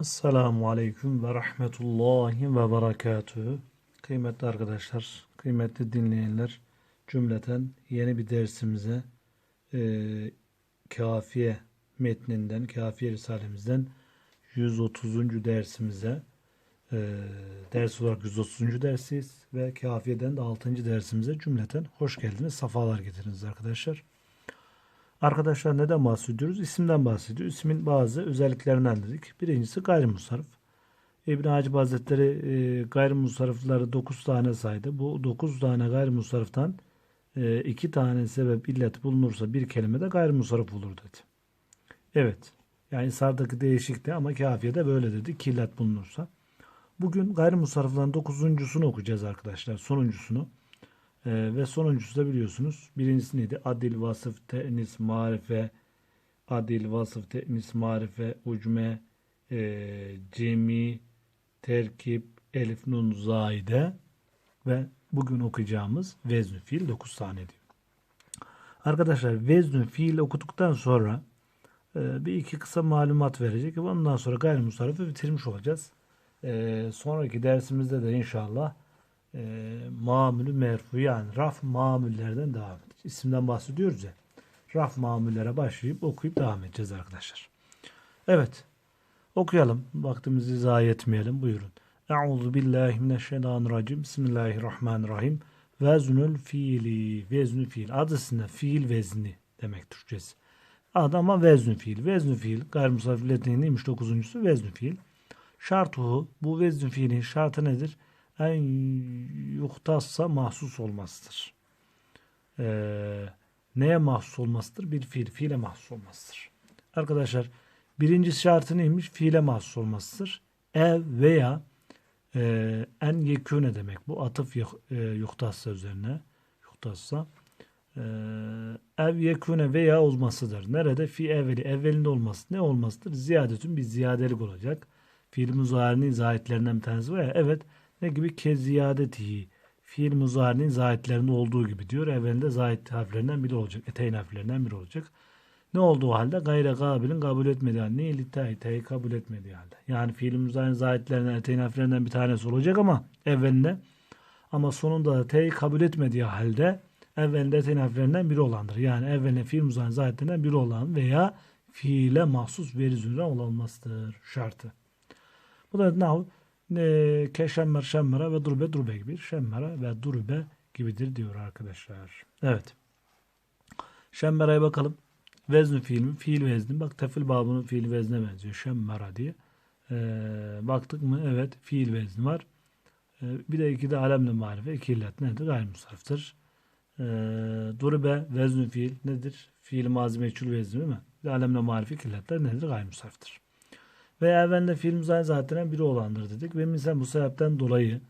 Esselamu Aleyküm ve Rahmetullahi ve Berekatühü. Kıymetli arkadaşlar, kıymetli dinleyenler, cümleten yeni bir dersimize e, Kafiye metninden, Kafiye Risalemizden 130. dersimize e, ders olarak 130. dersiyiz ve Kafiye'den de 6. dersimize cümleten hoş geldiniz, safalar getiriniz arkadaşlar. Arkadaşlar neden bahsediyoruz? İsimden bahsediyoruz. İsmin bazı özelliklerinden dedik. Birincisi gayrimusarif. İbn Hacib Hazretleri e, gayrimusarifleri 9 tane saydı. Bu 9 tane gayrimusariftan e, 2 tane sebep illet bulunursa bir kelimede gayrimusarif olur dedi. Evet. Yani sardaki değişikti ama kafiyede böyle dedi. İki illet bulunursa. Bugün gayrimusariflerin dokuzuncusunu okuyacağız arkadaşlar. Sonuncusunu. Ee, ve sonuncusu da biliyorsunuz. Birincisi neydi? Adil, vasıf, te'nis, marife, adil, vasıf, te'nis, marife, ucme, e, cemi, terkip, elif, nun, zaide ve bugün okuyacağımız veznü fiil 9 tane diyor. Arkadaşlar veznü fiil okuduktan sonra e, bir iki kısa malumat verecek ve ondan sonra gayrimusarrafı bitirmiş olacağız. E, sonraki dersimizde de inşallah e, mamülü merfu yani raf mamüllerden devam edeceğiz. İsimden bahsediyoruz ya. Raf mamullere başlayıp okuyup devam edeceğiz arkadaşlar. Evet. Okuyalım. Vaktimizi zayi etmeyelim. Buyurun. Euzu billahi mineşşeytanirracim. Bismillahirrahmanirrahim. Veznül fiili. Veznül fiil. Adısında fiil vezni demek Türkçesi. Adı ama veznü fiil. Veznü fiil. Gayrimusafirlerin neymiş? Dokuzuncusu veznü fiil. Şartuhu. Bu veznü fiilin şartı nedir? En yuhtassa mahsus olmasıdır. Ee, neye mahsus olmasıdır? Bir fiil, fiile mahsus olmasıdır. Arkadaşlar birinci şartı neymiş? Fiile mahsus olmasıdır. Ev veya e, en yekûne demek. Bu atıf e, yuhtassa üzerine yuhtassa e, ev yekûne veya olmasıdır. Nerede? Fi evveli. Evvelinde olması. Ne olmasıdır? Ziyadetün bir ziyadelik olacak. Fiil muzarinin zahitlerinden bir tanesi var ya. Evet. Ne gibi? Ke ziyadetihi. Fiil muzarinin zahitlerinde olduğu gibi diyor. Evvelinde zahit harflerinden biri olacak. Eteyn harflerinden biri olacak. Ne olduğu halde gayre kabilin kabul etmediği halde. Ne ilitay, teyi kabul etmediği halde. Yani fiil muzarinin zahitlerinden, eteyn harflerinden bir tanesi olacak ama evvelinde ama sonunda da teyi kabul etmediği halde evvelinde eteyn harflerinden biri olandır. Yani evvelinde fiil muzarinin zahitlerinden biri olan veya fiile mahsus veri zünre olmasıdır şartı. Bu da ne e, ke şemmer şemmere ve durbe durbe gibi. Şemmere ve durbe gibidir diyor arkadaşlar. Evet. Şemmereye bakalım. Veznü fiil mi? Fiil vezni. Bak tefil babının fiil vezne benziyor. Şemmera diye. Ee, baktık mı? Evet. Fiil vezni var. Ee, bir de iki de alemle marife. İki illet nedir? Gayrimusarftır. Ee, durbe veznü fiil nedir? Fiil mazi meçhul vezni değil mi? Bir de alemle marife iki illetler nedir? Gayrimusarftır. Ve evvelinde müzayyen zaten biri olandır dedik. Ve misal bu sebepten dolayı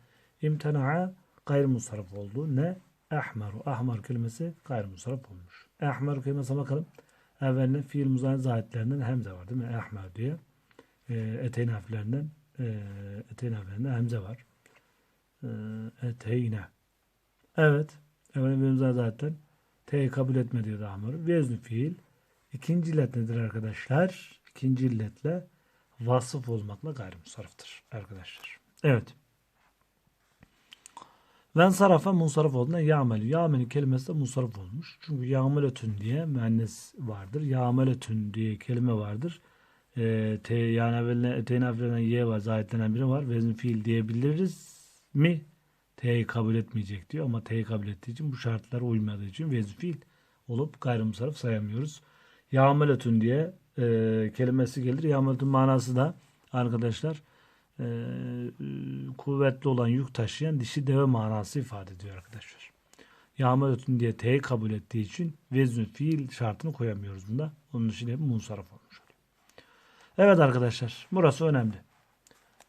imtena'a gayrimusarraf oldu. Ne? Ahmaru. Ahmar kelimesi gayrimusarraf olmuş. Ahmar kelimesine bakalım. Evvelinde fiil müzayyen zahitlerinden hemze var değil mi? Ahmar diye. E, eteyn harflerinden e, eteyn harflerinden hemze var. E, eteyne. Evet. Fiil müzayyen zaten T'yi kabul etmediği de ahmarı. Veznü fiil. İkinci illet nedir arkadaşlar? İkinci illetle vasıf olmakla gayrimusarıftır arkadaşlar. Evet. Ven sarafa munsarif olduğunda ya'melü. Ya'melü kelimesi de munsarif olmuş. Çünkü ya'meletün diye müennes vardır. Ya'meletün diye kelime vardır. E, te, yani evveline eteğin harflerinden y var. Zahitlenen biri var. Vezn fiil diyebiliriz mi? T'yi kabul etmeyecek diyor. Ama T'yi kabul ettiği için bu şartlara uymadığı için vezn fiil olup gayrimusarif sayamıyoruz. Ya'meletün diye e, kelimesi gelir. Yağmurun manası da arkadaşlar e, kuvvetli olan yük taşıyan dişi deve manası ifade ediyor arkadaşlar. Yağmurun diye T'yi kabul ettiği için vezn fiil şartını koyamıyoruz bunda. Onun için hep munsaraf olmuş oluyor. Evet arkadaşlar burası önemli.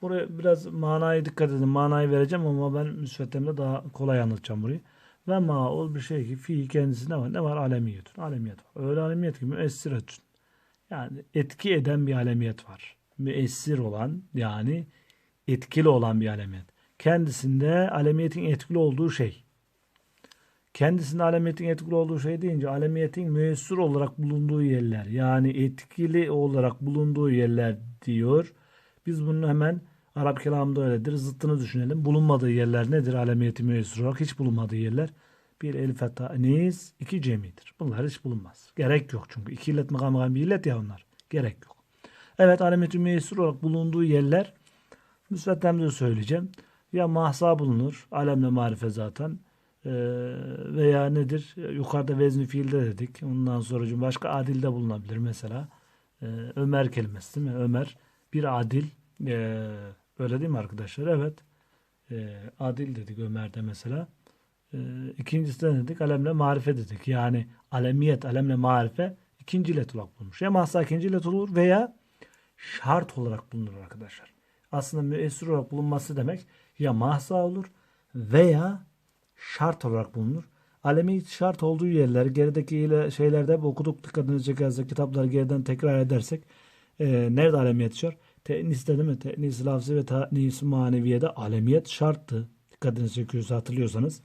Buraya biraz manayı dikkat edin. Manayı vereceğim ama ben müsveddemde daha kolay anlatacağım burayı. Ve ma ol bir şey ki fi kendisinde var. Ne var? Alemiyetün. Alemiyet var. Öyle alemiyet ki müessiretün. Yani etki eden bir alemiyet var. Müessir olan yani etkili olan bir alemiyet. Kendisinde alemiyetin etkili olduğu şey. Kendisinde alemiyetin etkili olduğu şey deyince alemiyetin müessir olarak bulunduğu yerler yani etkili olarak bulunduğu yerler diyor. Biz bunun hemen Arap kelamında öyledir. Zıttını düşünelim. Bulunmadığı yerler nedir? Alemiyeti müessir olarak hiç bulunmadığı yerler. Bir elif ve ta'niz, iki cemidir. Bunlar hiç bulunmaz. Gerek yok çünkü. İki illet mıkam bir illet ya onlar. Gerek yok. Evet alemiyeti müessir olarak bulunduğu yerler müsveddemde söyleyeceğim. Ya mahsa bulunur. Alemle marife zaten. Ee, veya nedir? Yukarıda vezni fiilde dedik. Ondan sonra başka adilde bulunabilir mesela. Ee, Ömer kelimesi değil mi? Ömer bir adil. Ee, öyle değil mi arkadaşlar? Evet. Ee, adil dedik Ömer'de mesela. Ee, ikincisi de dedik? Alemle marife dedik. Yani alemiyet, alemle marife ikinci illet olarak bulunmuş. Ya mahsa ikinci illet olur veya şart olarak bulunur arkadaşlar. Aslında müessir olarak bulunması demek ya mahsa olur veya şart olarak bulunur. Alemi şart olduğu yerler gerideki şeylerde okuduk dikkatinizi çekerse kitapları geriden tekrar edersek e, nerede alemiyet şart? Te'niste değil mi? Te'nis lafzı ve te'nis maneviyede alemiyet şarttı. Dikkatinizi çekiyorsa hatırlıyorsanız.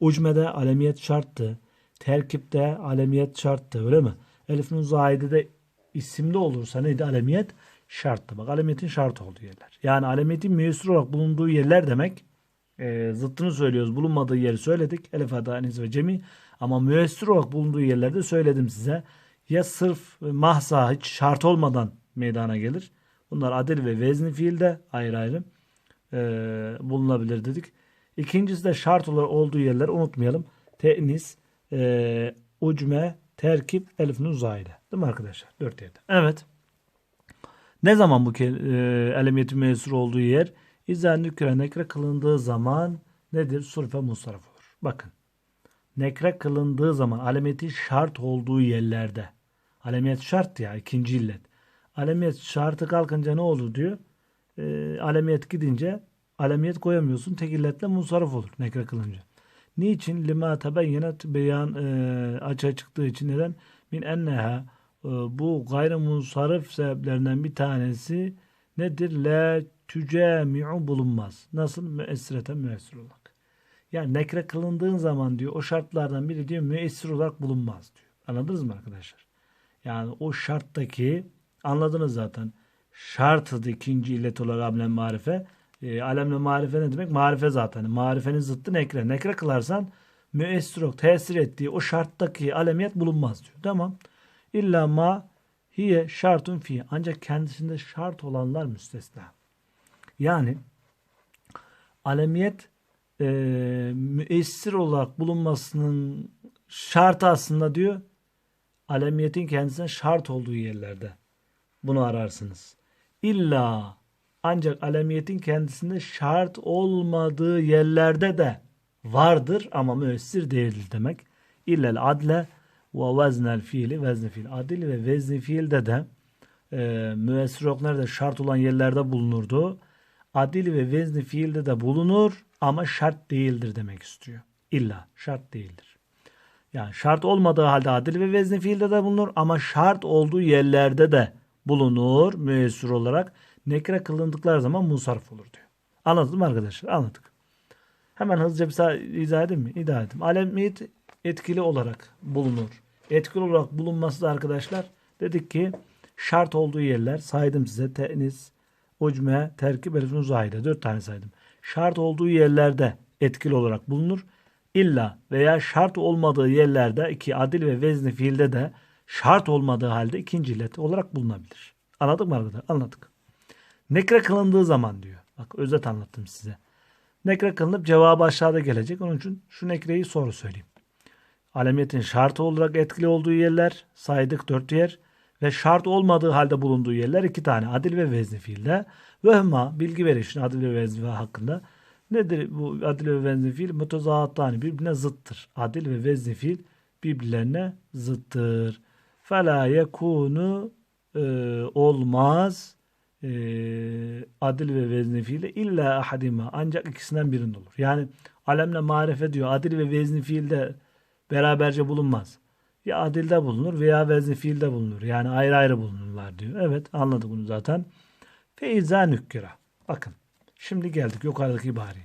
Ucmede alemiyet şarttı. Terkipte alemiyet şarttı öyle mi? Elif nun zahide de isimli olursa neydi alemiyet? Şarttı. Bak alemiyetin şart olduğu yerler. Yani alemiyetin müessir olarak bulunduğu yerler demek e, zıttını söylüyoruz. Bulunmadığı yeri söyledik. Elif adaniz ve cemi. Ama müessir olarak bulunduğu yerlerde söyledim size. Ya sırf mahsa hiç şart olmadan meydana gelir. Bunlar adil ve vezni fiilde ayrı ayrı e, bulunabilir dedik. İkincisi de şart olduğu yerler unutmayalım. Te'nis, e, ucme, terkip, elif nun zahide. Değil mi arkadaşlar? Dört yerde. Evet. Ne zaman bu e, elemiyeti mevsur olduğu yer? İzâ nükre nekre kılındığı zaman nedir? Surfe musarraf olur. Bakın. Nekre kılındığı zaman alemiyeti şart olduğu yerlerde. Alemiyet şart ya ikinci illet. Alemiyet şartı kalkınca ne olur diyor. E, alemiyet gidince alemiyet koyamıyorsun. Tek illetle musarraf olur nekre kılınca. Niçin? Lima tebeyyenet beyan e, açığa çıktığı için neden? Min enneha e, bu gayrimusarrif sebeplerinden bir tanesi nedir? La tücemi'u bulunmaz. Nasıl? Müessireten müessir olarak. Yani nekre kılındığın zaman diyor o şartlardan biri diyor müessir olarak bulunmaz diyor. Anladınız mı arkadaşlar? Yani o şarttaki anladınız zaten. Şartıdı ikinci illet olarak alemle marife. E, alemle marife ne demek? Marife zaten. Marifenin zıttı nekre. Nekre kılarsan müessir tesir ettiği o şarttaki alemiyet bulunmaz diyor. Tamam. İlla ma hiye şartun fi. Ancak kendisinde şart olanlar müstesna. Yani alemiyet e, müessir olarak bulunmasının şartı aslında diyor alemiyetin kendisine şart olduğu yerlerde bunu ararsınız. İlla ancak alemiyetin kendisinde şart olmadığı yerlerde de vardır ama müessir değildir demek. İllel adle ve veznel fiili vezni fiil. Adil ve vezni fiilde de e, müessir olarak nerede şart olan yerlerde bulunurdu. Adil ve vezni fiilde de bulunur ama şart değildir demek istiyor. İlla şart değildir. Yani şart olmadığı halde adil ve vezni fiilde de bulunur ama şart olduğu yerlerde de bulunur müessir olarak. Nekre kılındıkları zaman musarf olur diyor. Anladın mı arkadaşlar? Anladık. Hemen hızlıca bir izah edeyim mi? İzah edeyim. Alemiyet etkili olarak bulunur. Etkili olarak bulunması da arkadaşlar dedik ki şart olduğu yerler saydım size tenis, ucme, terkip, elifin zahide. Dört tane saydım. Şart olduğu yerlerde etkili olarak bulunur. İlla veya şart olmadığı yerlerde iki adil ve vezni fiilde de şart olmadığı halde ikinci illet olarak bulunabilir. Anladık mı arkadaşlar? Anladık. Nekre kılındığı zaman diyor. Bak özet anlattım size. Nekre kılınıp cevabı aşağıda gelecek. Onun için şu nekreyi soru söyleyeyim. Alemiyetin şartı olarak etkili olduğu yerler saydık dört yer ve şart olmadığı halde bulunduğu yerler iki tane adil ve vezni fiilde. Vehma bilgi verişin adil ve vezni hakkında. Nedir bu adil ve vezni fiil? Mütezahattani birbirine zıttır. Adil ve vezni fiil birbirlerine zıttır. Fela yekunu e, olmaz e, adil ve vezni fiili illa ahadima ancak ikisinden birinde olur. Yani alemle marife diyor adil ve vezni fiilde beraberce bulunmaz. Ya adilde bulunur veya vezni fiilde bulunur. Yani ayrı ayrı bulunurlar diyor. Evet anladık bunu zaten. Feiza nükkira. Bakın şimdi geldik yukarıdaki ibari.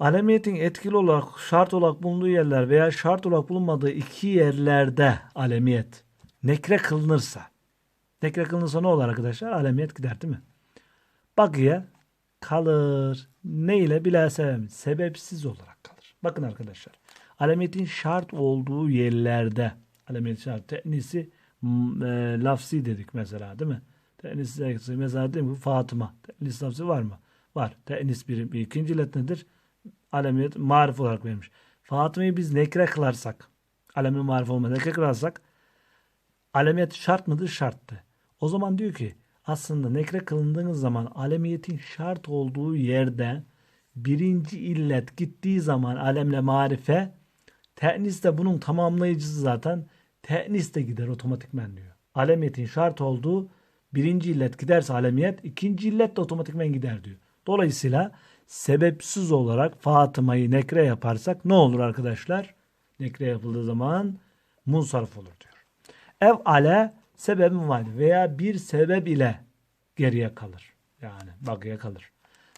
Alemiyetin etkili olarak şart olarak bulunduğu yerler veya şart olarak bulunmadığı iki yerlerde alemiyet nekre kılınırsa nekre kılınırsa ne olur arkadaşlar? Alemiyet gider değil mi? bakiye kalır. Ne ile bila sebep? Sebepsiz olarak kalır. Bakın arkadaşlar. Alametin şart olduğu yerlerde alamet şart te'nisi e, lafzi dedik mesela değil mi? Te'nis lafzi mesela değil mi? Fatıma. Te'nis lafzi var mı? Var. Te'nis bir, bir ikinci illet nedir? Alamet marif olarak verilmiş. Fatıma'yı biz nekre kılarsak alemin marif olmadan nekre kılarsak alemiyet şart mıdır? Şarttı. O zaman diyor ki aslında nekre kılındığınız zaman alemiyetin şart olduğu yerde birinci illet gittiği zaman alemle marife te'nis de bunun tamamlayıcısı zaten te'nis de gider otomatikmen diyor. Alemiyetin şart olduğu birinci illet giderse alemiyet ikinci illet de otomatikmen gider diyor. Dolayısıyla sebepsiz olarak Fatıma'yı nekre yaparsak ne olur arkadaşlar? Nekre yapıldığı zaman munsarif olur diyor. Ev ale sebebin var veya bir sebep ile geriye kalır. Yani bakıya kalır.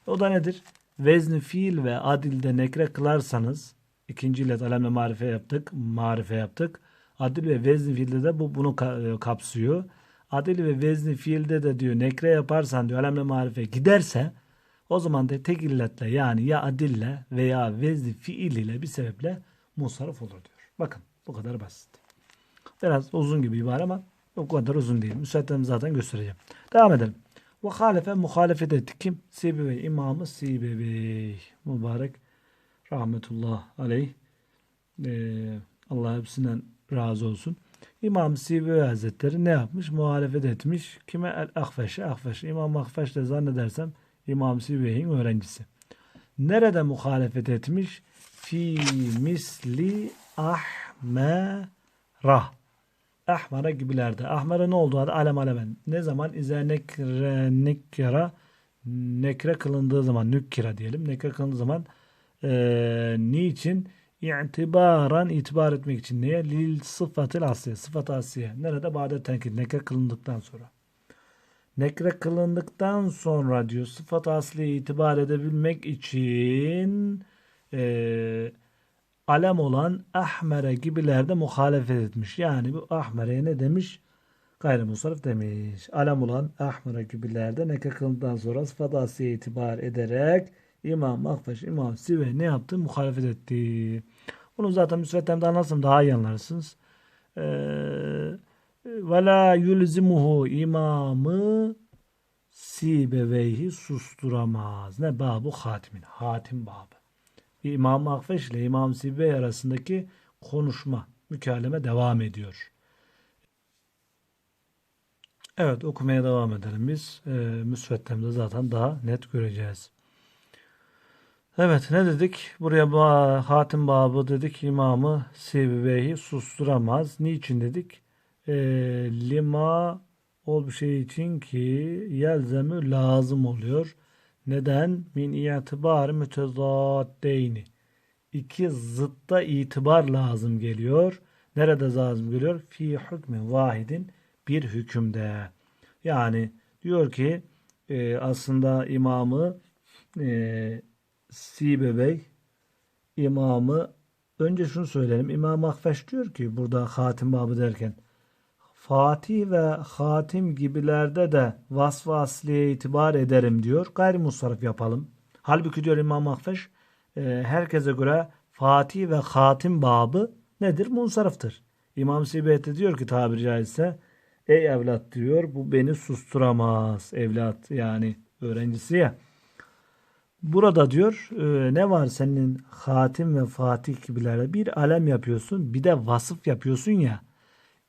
O da nedir? Vezni fiil ve adilde nekre kılarsanız ikinci illet alemle marife yaptık. Marife yaptık. Adil ve vezni fiilde de bu bunu e, kapsıyor. Adil ve vezni fiilde de diyor nekre yaparsan diyor alemle marife giderse o zaman da tek illetle yani ya adille veya vezni fiil ile bir sebeple musarraf olur diyor. Bakın bu kadar basit. Biraz uzun gibi ibare ama o kadar uzun değil. Müsaademi zaten göstereceğim. Devam edelim. Ve halefe muhalefet etti. Kim? Sibevey. İmamı Sibevey. Mübarek. Rahmetullah aleyh. Ee, Allah hepsinden razı olsun. İmam Sibevey Hazretleri ne yapmış? Muhalefet etmiş. Kime? El Akfeş'e. Akfeş. İmam Akfeş de zannedersem İmam Sibevey'in öğrencisi. Nerede muhalefet etmiş? Fi misli ahmera. Ahmara gibilerde. Ahmara ne oldu adı? Alem alemen. Ne zaman? İze nekre nekkera nekre kılındığı zaman nükkira diyelim. Nekre kılındığı zaman eee niçin? İtibaran itibar etmek için. Neye? Lil sıfatıl asliye. Sıfat asliye. Nerede? Bade tenkit. Nekre kılındıktan sonra. Nekre kılındıktan sonra diyor sıfat asliye itibar edebilmek için eee alem olan ahmere gibilerde muhalefet etmiş. Yani bu ahmereye ne demiş? Gayrimusarif demiş. Alem olan ahmere gibilerde nekre kılındıktan sonra sıfat itibar ederek İmam Akfaş, İmam Sive ne yaptı? Muhalefet etti. Bunu zaten müsveddemde anlarsam daha iyi anlarsınız. Ee, ve la yulzimuhu imamı Sibeveyhi susturamaz. Ne babu hatimin? Hatim babı. İmam Akfeş ile İmam Sibey arasındaki konuşma, mükaleme devam ediyor. Evet okumaya devam edelim biz. Ee, müsveddemde zaten daha net göreceğiz. Evet ne dedik? Buraya ba- hatim babı dedik imamı Sibey'i susturamaz. Niçin dedik? Ee, lima ol bir şey için ki yelzemü lazım oluyor. Neden? Min itibar mütezaddeyni. İki zıtta itibar lazım geliyor. Nerede lazım geliyor? Fi hükmün vahidin bir hükümde. Yani diyor ki e, aslında imamı e, Sibe Bey imamı önce şunu söyleyelim. İmam Akfeş diyor ki burada hatim babı derken Fatih ve hatim gibilerde de vasf-ı asliye itibar ederim diyor. Gayrimusarif yapalım. Halbuki diyor İmam Akfeş e, herkese göre Fatih ve hatim babı nedir? Munsarıftır. İmam Sibet de diyor ki tabiri caizse ey evlat diyor bu beni susturamaz. Evlat yani öğrencisi ya. Burada diyor e, ne var senin hatim ve fatih gibilerde bir alem yapıyorsun bir de vasıf yapıyorsun ya.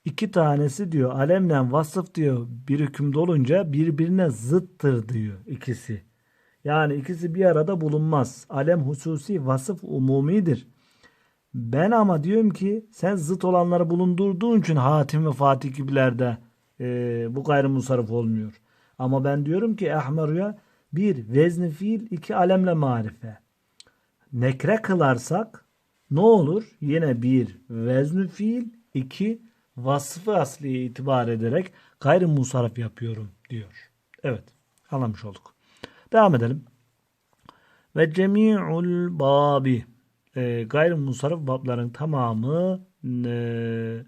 İki tanesi diyor alemle vasıf diyor bir hükümde olunca birbirine zıttır diyor ikisi. Yani ikisi bir arada bulunmaz. Alem hususi vasıf umumidir. Ben ama diyorum ki sen zıt olanları bulundurduğun için hatim ve fatih gibilerde e, bu gayrimusarif olmuyor. Ama ben diyorum ki ahmaruya bir vezni fiil iki alemle marife. Nekre kılarsak ne olur? Yine bir vezni fiil iki vasfı asliye itibar ederek gayrimusarif yapıyorum diyor. Evet anlamış olduk. Devam edelim. Ve cemi'ul babi e, gayrimusarif babların tamamı e,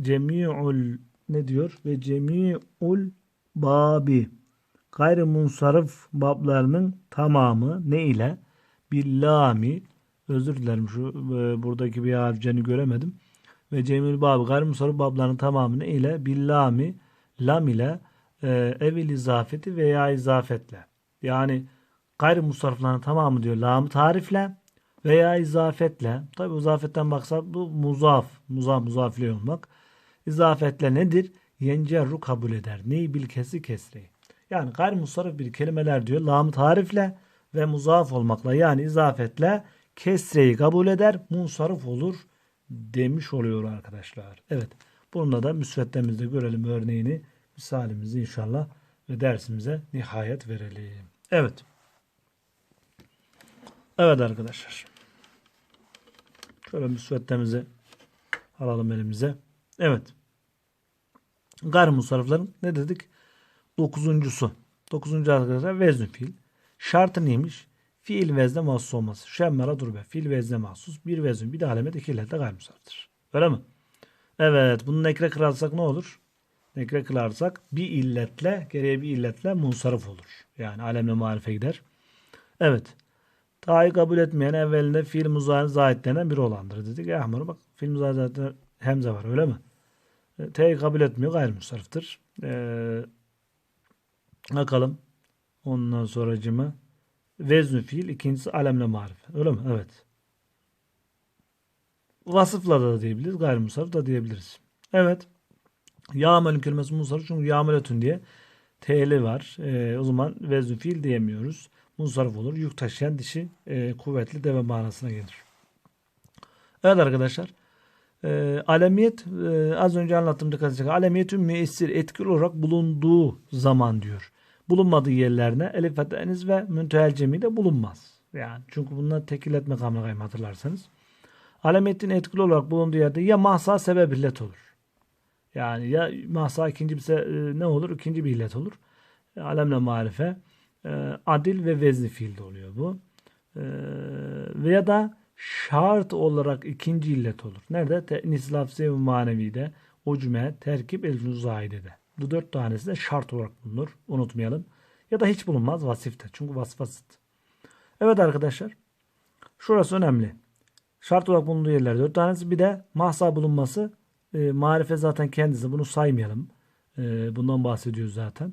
cemi'ul ne diyor? Ve cemi'ul babi gayrimunsarif bablarının tamamı ne ile? Billami özür dilerim şu e, buradaki bir harfceni göremedim. Ve cemil babı gayrimunsarif bablarının tamamı ne ile? Billami lam ile e, evil izafeti veya izafetle. Yani gayrimusariflerin tamamı diyor lam tarifle veya izafetle. Tabi izafetten baksak bu muzaf. Muzaf muzafile olmak. İzafetle nedir? Yencerru kabul eder. Neyi bil kesi kesreyi. Yani gayrimusarif bir kelimeler diyor. Lam tarifle ve muzaf olmakla yani izafetle kesreyi kabul eder. Munsarif olur demiş oluyor arkadaşlar. Evet. Bununla da müsveddemizde görelim örneğini. Misalimizi inşallah ve dersimize nihayet verelim. Evet. Evet arkadaşlar. Şöyle müsveddemizi alalım elimize. Evet. Gayrimusarriflerin ne dedik? Dokuzuncusu. Dokuzuncu arkadaşlar vezn fiil. Şartı neymiş? Fiil vezne mahsus olması. Şemmera durbe. Fiil vezne mahsus. Bir vezn bir de alamet iki illete gayrimusarriftir. Öyle mi? Evet. Bunu nekre kırarsak ne olur? Nekre kırarsak bir illetle geriye bir illetle munsarif olur. Yani alemle marife gider. Evet. Ta'yı kabul etmeyen evvelinde fiil muzari zahit denen biri olandır dedik. Ahmur bak fiil muzari zaten hemze var öyle mi? E, T'yi kabul etmiyor gayrimusariftir. Ee, bakalım. Ondan sonracıma veznü fiil ikincisi alemle marife. Öyle mi? Evet. Vasıfla da diyebiliriz. Gayrimusarif da diyebiliriz. Evet. Yağmel'in kelimesi musarif çünkü yağmeletün diye T'li var. Ee, o zaman veznü fiil diyemiyoruz. Munsarif olur. Yük taşıyan dişi e, kuvvetli deve manasına gelir. Evet arkadaşlar. E, alemiyet e, az önce anlattığım dikkat edecek. Alemiyetün müessir etkili olarak bulunduğu zaman diyor. Bulunmadığı yerlerine elif eniz ve müntehel cemi de bulunmaz. Yani çünkü bunlar tekil etme kayım hatırlarsanız. Alemiyetin etkili olarak bulunduğu yerde ya mahsa sebep illet olur. Yani ya mahsa ikinci bir e, ne olur? İkinci bir illet olur. E, alemle marife e, adil ve vezni fiilde oluyor bu. E, veya da şart olarak ikinci illet olur. Nerede? Te'nis lafzi ve manevide, ucme, terkip, el zahidede. Bu dört tanesi de şart olarak bulunur. Unutmayalım. Ya da hiç bulunmaz vasifte. Çünkü vasfasıt. Evet arkadaşlar. Şurası önemli. Şart olarak bulunduğu yerler dört tanesi. Bir de mahsa bulunması. E, marife zaten kendisi. Bunu saymayalım. E, bundan bahsediyoruz zaten.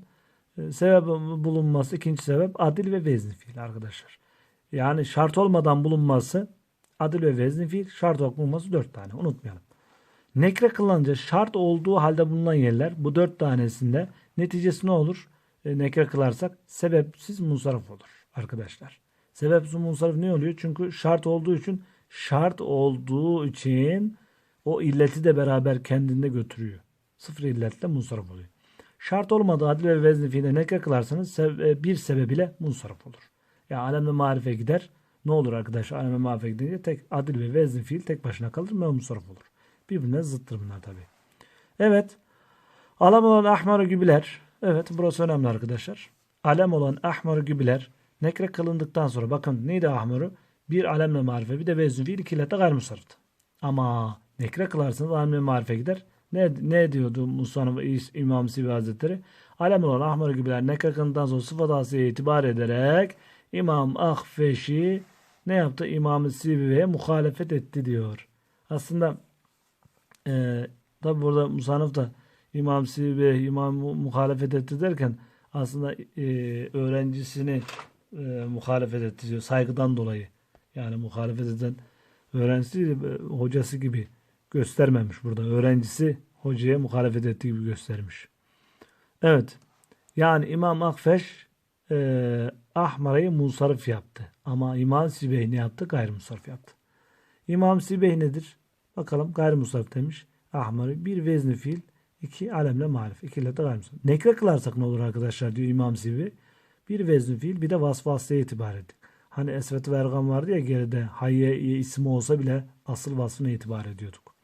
E, sebep bulunması ikinci sebep adil ve vezni fiil arkadaşlar. Yani şart olmadan bulunması adil ve vezni fiil şart olarak bulunması dört tane unutmayalım. Nekre kılınca şart olduğu halde bulunan yerler bu dört tanesinde neticesi ne olur? E, nekre kılarsak sebepsiz munsarif olur arkadaşlar. Sebepsiz munsarif ne oluyor? Çünkü şart olduğu için şart olduğu için o illeti de beraber kendinde götürüyor. Sıfır illetle munsarif oluyor. Şart olmadığı adil ve vezni fiile nekre kılarsanız sebe- bir sebebiyle munsarif olur. Yani alemde marife gider. Ne olur arkadaşlar? Alemde marife gidince tek adil ve vezni fiil tek başına kalır ve munsarif olur. Birbirine zıttır bunlar tabi. Evet. Alem olan ahmarı gibiler. Evet burası önemli arkadaşlar. Alem olan ahmarı gibiler nekre kılındıktan sonra bakın neydi ahmarı? Bir alemle marife bir de vezni fiil iki illete gayrimusarıftı. Ama nekre kılarsanız alemle marife gider. Ne, ne diyordu Musa'nın İmam Sibi Hazretleri? Alem olan ahmarı gibiler nekre kılındıktan sonra sıfat asliye itibar ederek İmam Ahfeş'i ne yaptı? İmam-ı Sibi'ye muhalefet etti diyor. Aslında e, tabi burada Musanif da İmam Sibi İmam muhalefet etti derken aslında e, öğrencisini e, muhalefet etti diyor. Saygıdan dolayı. Yani muhalefet eden öğrencisi e, hocası gibi göstermemiş burada. Öğrencisi hocaya muhalefet ettiği gibi göstermiş. Evet. Yani İmam Akfeş e, Ahmara'yı munsarif yaptı. Ama İmam Sibey ne yaptı? Gayrimusarif yaptı. İmam Sibey nedir? Bakalım gayrimusarif demiş. Ahmar'ı bir vezni fiil, iki alemle marif. İki de gayrimusarif. Nekre kılarsak ne olur arkadaşlar diyor İmam Sibey. Bir vezni fiil bir de vasfı asliye itibar ettik. Hani Esvet Vergan vardı ya geride hayye ismi olsa bile asıl vasfına itibar ediyorduk.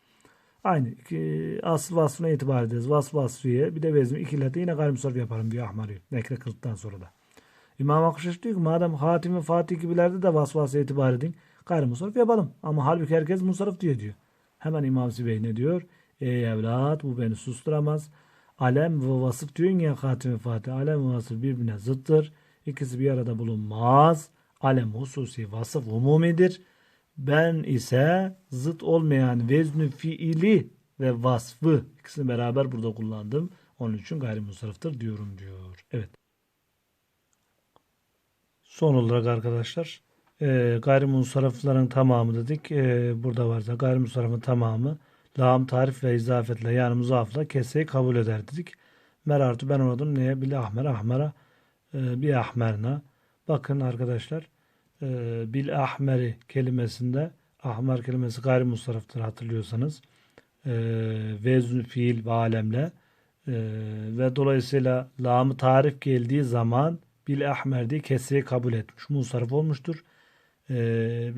Aynı. İki, asıl vasfına itibar ederiz. Vasf vasfiye bir de vezmi iki de yine gayrimusarif yaparım diyor Ahmar'ı. Nekre kıldıktan sonra da. İmam Akşeş diyor ki madem Hatim ve Fatih gibilerde de vasvası itibar edin. Gayrimusarif yapalım. Ama halbuki herkes musarif diyor diyor. Hemen İmam Sibey ne diyor? Ey evlat bu beni susturamaz. alem ve vasıf diyorsun ya Hatim Fatih. Alem ve vasıf birbirine zıttır. İkisi bir arada bulunmaz. Alem hususi, vasıf umumidir. Ben ise zıt olmayan veznü fiili ve vasfı ikisini beraber burada kullandım. Onun için gayrimusarıftır diyorum diyor. Evet. Son olarak arkadaşlar e, gayrimusarrafların tamamı dedik. E, burada varsa gayrimusarrafın tamamı lam tarif ve izafetle yani muzafla kesreyi kabul eder dedik. Merartu ben anladım neye? Bil ahmer ahmera e, bir ahmerna. Bakın arkadaşlar e, bil ahmeri kelimesinde ahmer kelimesi gayrimusarraftır hatırlıyorsanız. E, vezn fiil ve alemle e, ve dolayısıyla lamı tarif geldiği zaman bil ahmer diye kesreyi kabul etmiş. Musarraf olmuştur. E,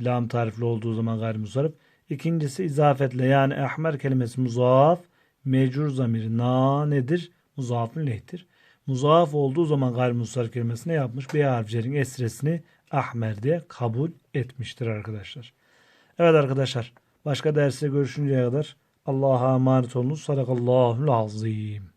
lam tarifli olduğu zaman gayrimusarraf. İkincisi izafetle yani ahmer kelimesi muzaf mecrur zamiri na nedir? Muzafın lehtir. Muzaf olduğu zaman gayrimusarraf kelimesi ne yapmış? B harflerin esresini ahmer diye kabul etmiştir arkadaşlar. Evet arkadaşlar başka derste görüşünceye kadar Allah'a emanet olunuz. Sadakallahul azim.